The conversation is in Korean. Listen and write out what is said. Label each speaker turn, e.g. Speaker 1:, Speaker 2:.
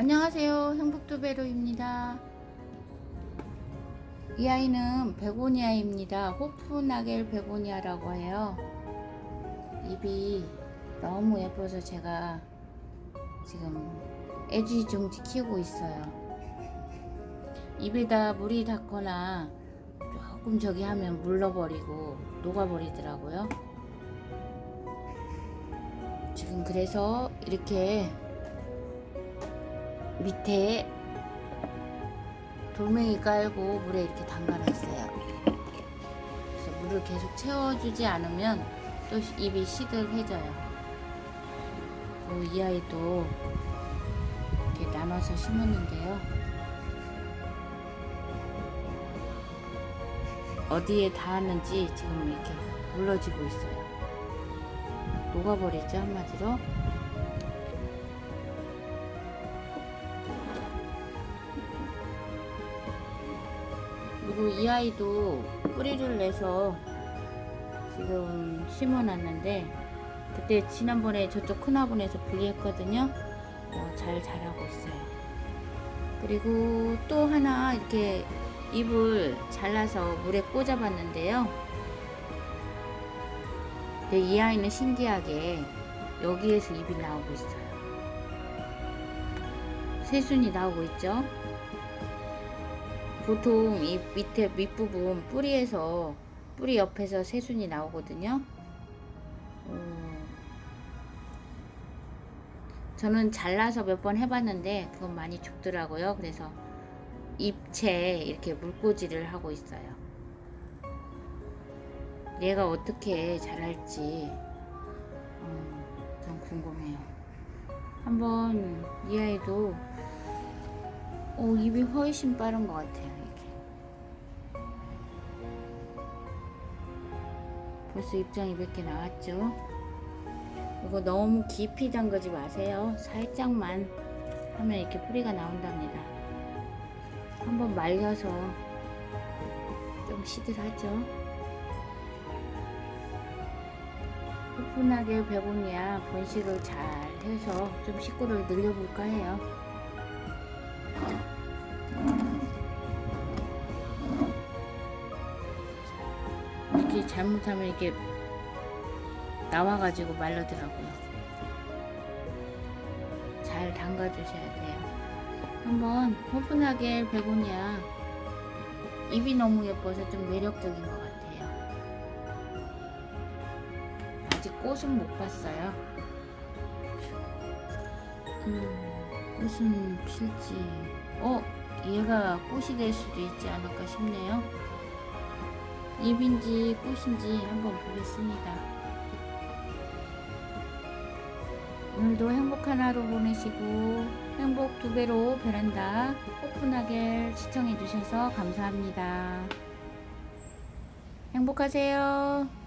Speaker 1: 안녕하세요. 행복두배로입니다. 이 아이는 베고니아입니다. 호프나겔 베고니아라고 해요. 입이 너무 예뻐서 제가 지금 애지중지 키우고 있어요. 입에다 물이 닿거나 조금 저기 하면 물러버리고 녹아버리더라고요. 지금 그래서 이렇게 밑에 돌멩이 깔고 물에 이렇게 담가놨어요. 그래서 물을 계속 채워주지 않으면 또 입이 시들해져요. 그리고 이 아이도 이렇게 나눠서 심었는데요. 어디에 닿았는지 지금 이렇게 물러지고 있어요. 녹아버리죠, 한마디로. 그리고 이 아이도 뿌리를 내서 지금 심어놨는데 그때 지난번에 저쪽 큰 화분에서 분리했거든요. 어, 잘 자라고 있어요. 그리고 또 하나 이렇게 잎을 잘라서 물에 꽂아봤는데요. 이 아이는 신기하게 여기에서 잎이 나오고 있어요. 새순이 나오고 있죠. 보통 이 밑에 밑부분 뿌리에서 뿌리 옆에서 새순이 나오거든요. 음, 저는 잘라서 몇 번 해봤는데 그건 많이 죽더라고요. 그래서 잎채 이렇게 물꽂이를 하고 있어요. 얘가 어떻게 자랄지 음, 좀 궁금해요. 한번 이 아이도 오, 입이 훨씬 빠른 것 같아요. 이렇게. 벌써 입장이 몇 개 나왔죠? 이거 너무 깊이 담그지 마세요. 살짝만 하면 이렇게 뿌리가 나온답니다. 한번 말려서 좀 시들하죠? 오픈하게 베고니아 번식을 잘 해서 좀 식구를 늘려볼까 해요. 이렇게 잘못하면 이렇게 나와가지고 말르더라고요. 잘 담가주셔야 돼요. 한번 오픈하게 베고니아 입이 너무 예뻐서 좀 매력적인 것 같아요. 아직 꽃은 못 봤어요. 음, 꽃은 필지. 어, 얘가 꽃이 될 수도 있지 않을까 싶네요. 잎인지 꽃인지 한번 보겠습니다. 오늘도 행복한 하루 보내시고 행복 두 배로 베란다 오픈하게 시청해 주셔서 감사합니다. 행복하세요.